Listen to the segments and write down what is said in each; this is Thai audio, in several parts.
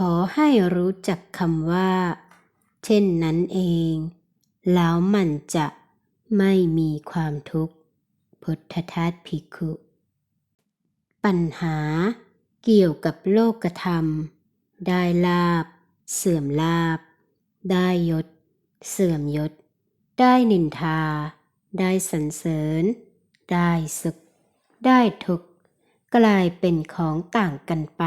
ขอให้รู้จักคำว่า เช่นนั้นเอง แล้วมันจะไม่มีความทุกข์ พุทธทาสภิกขุ ปัญหาเกี่ยวกับโลกธรรม ได้ลาบ เสื่อมลาบ ได้ยศ เสื่อมยศ ได้นินทา ได้สรรเสริญ ได้สุข ได้ทุกข์ กลายเป็นของต่างกันไป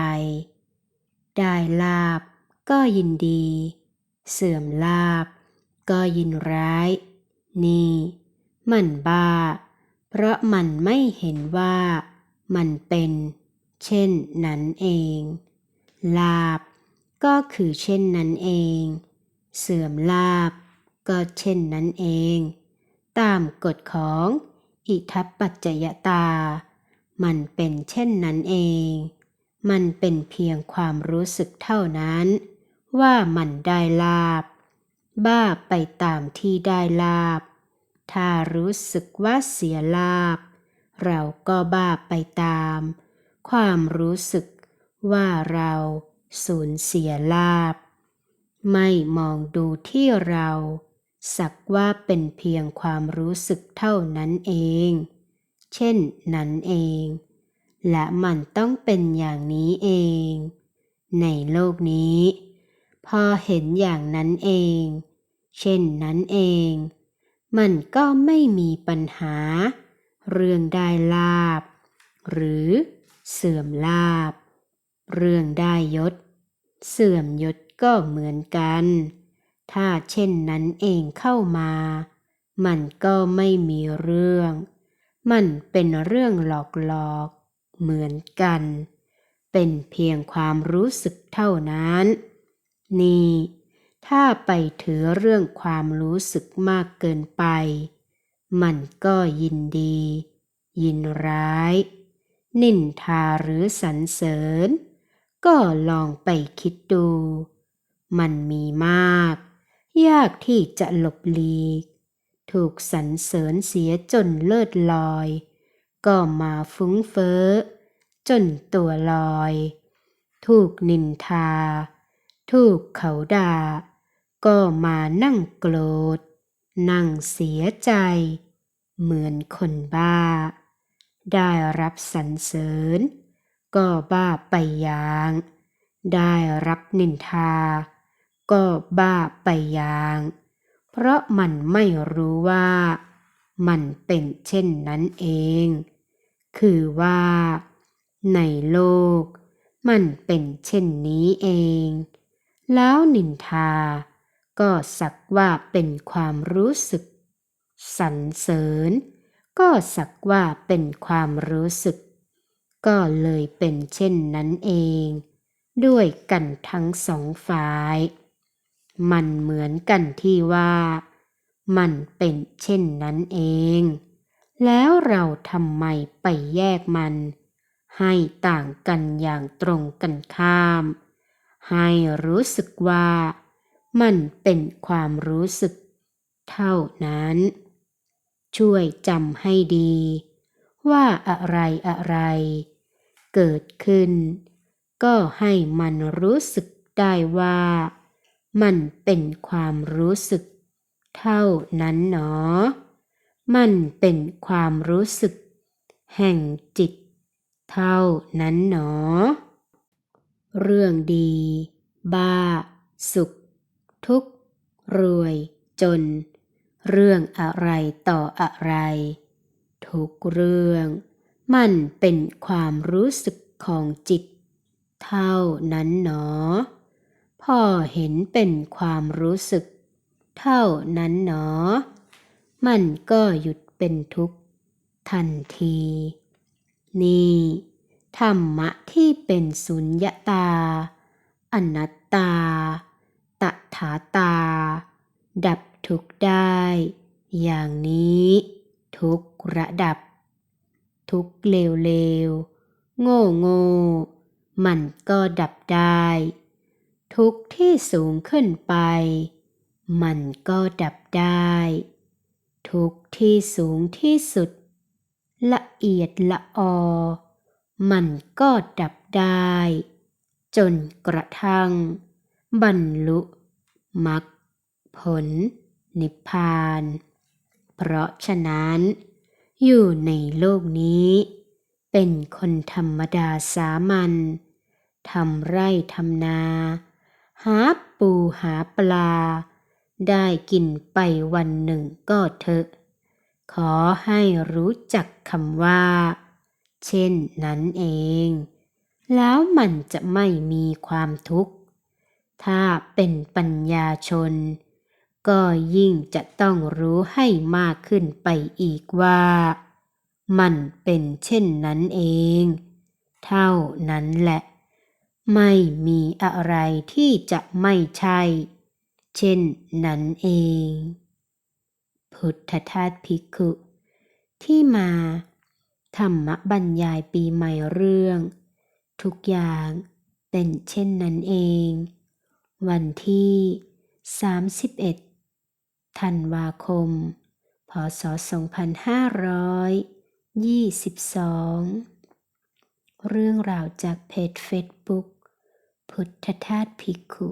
ได้ลาบก็ยินดี เสื่อมลาบก็ยินร้าย นี่ มันบ้า เพราะมันไม่เห็นว่ามันเป็น เช่นนั้นเอง ลาบก็คือเช่นนั้นเอง เสื่อมลาบก็เช่นนั้นเอง ตามกฎของอิทัปปัจจยตา มันเป็นเช่นนั้นเอง มันเป็นเพียงความรู้สึกเท่านั้น ว่ามันได้ลาบ บ้าไปตามที่ได้ลาบ ถ้ารู้สึกว่าเสียลาบ เราก็บ้าไปตาม ความรู้สึกว่าเราสูญเสียลาบ ไม่มองดูที่เรา สักว่าเป็นเพียงความรู้สึกเท่านั้นเอง เช่นนั้นเอง และมันต้องเป็นอย่างนี้เอง ในโลกนี้ พอเห็นอย่างนั้นเอง เช่นนั้นเอง มันก็ไม่มีปัญหา เรื่องได้ลาบ หรือเสื่อมลาบ เรื่องได้ยศ เสื่อมยศก็เหมือนกัน ถ้าเช่นนั้นเองเข้ามา มันก็ไม่มีเรื่อง มันเป็นเรื่องหลอกหลอก เหมือนกัน เป็นเพียงความรู้สึกเท่านั้น นี่ ถ้าไปถือเรื่องความรู้สึกมากเกินไป มันก็ยินดี ยินร้าย นินทาหรือสรรเสริญ ก็ลองไปคิดดู มันมีมาก ยากที่จะหลบหลีก ถูกสรรเสริญเสียจนเลิศลอย ก็มาฟุ้งเฟ้อ จนตัวลอย ถูกนินทา ถูกเขาด่า ก็มานั่งโกรธ นั่งเสียใจ เหมือนคนบ้า ได้รับสรรเสริญ ก็บ้าไปอย่าง ได้รับนินทา ก็บ้าไปอย่าง เพราะมันไม่รู้ว่ามันเป็นเช่นนั้นเอง คือว่า ในโลก มันเป็นเช่นนี้เอง แล้วนินทา ก็สักว่าเป็นความรู้สึก สรรเสริญ ก็สักว่าเป็นความรู้สึก ก็เลยเป็นเช่นนั้นเอง ด้วยกันทั้งสองฝ่าย มันเหมือนกันที่ว่า มันเป็นเช่นนั้นเอง แล้วเราทำไมไปแยกมัน ให้ต่างกันอย่างตรงกันข้าม ให้รู้สึกว่า มันเป็นความรู้สึก เท่านั้น ช่วยจำให้ดี ว่าอะไรอะไร เกิดขึ้น ก็ให้มันรู้สึกได้ว่า มันเป็นความรู้สึก เท่านั้นหนอ มันเป็นความรู้สึก แห่งจิต เท่านั้นหนอ เรื่องดี บ้า สุข ทุกข์ รวย จน เรื่องอะไรต่ออะไร ทุกเรื่อง มันเป็นความรู้สึกของจิต เท่านั้นหนอ พ่อเห็นเป็นความรู้สึก เท่านั้นหนอ มันก็หยุดเป็นทุกข์ทันที นี่ธรรมะที่เป็นสุญญตา อนัตตา ตถาตา ดับทุกข์ได้ อย่างนี้ ทุกระดับ ทุกเลวเลวๆโง่โง่ๆมันก็ดับได้ ทุกที่สูงขึ้นไป มันก็ดับได้ ทุกข์ที่สูงที่สุด ละเอียดละออ มันก็ดับได้ จนกระทั่ง บรรลุมรรคผล นิพพาน เพราะฉะนั้น อยู่ในโลกนี้ เป็นคนธรรมดาสามัญทำไร่ทำนา หาปูหาปลา ได้กินไปวันหนึ่งก็เถอะ ขอให้รู้จักคำว่า เช่นนั้นเอง แล้วมันจะไม่มีความทุกข์ ถ้าเป็นปัญญาชน ก็ยิ่งจะต้องรู้ให้มากขึ้นไปอีกว่า มันเป็นเช่นนั้นเอง เท่านั้นแหละ ไม่มีอะไรที่จะไม่ใช่ เช่นนั้นเอง พุทธทาสภิกขุ ที่มา ธรรมบรรยายปีใหม่เรื่อง ทุกอย่างเป็นเช่นนั้นเอง วันที่ 31 ธันวาคม พศ 2522 เรื่องราวจากเพจเฟซบุ๊กพุทธทาสภิกขุ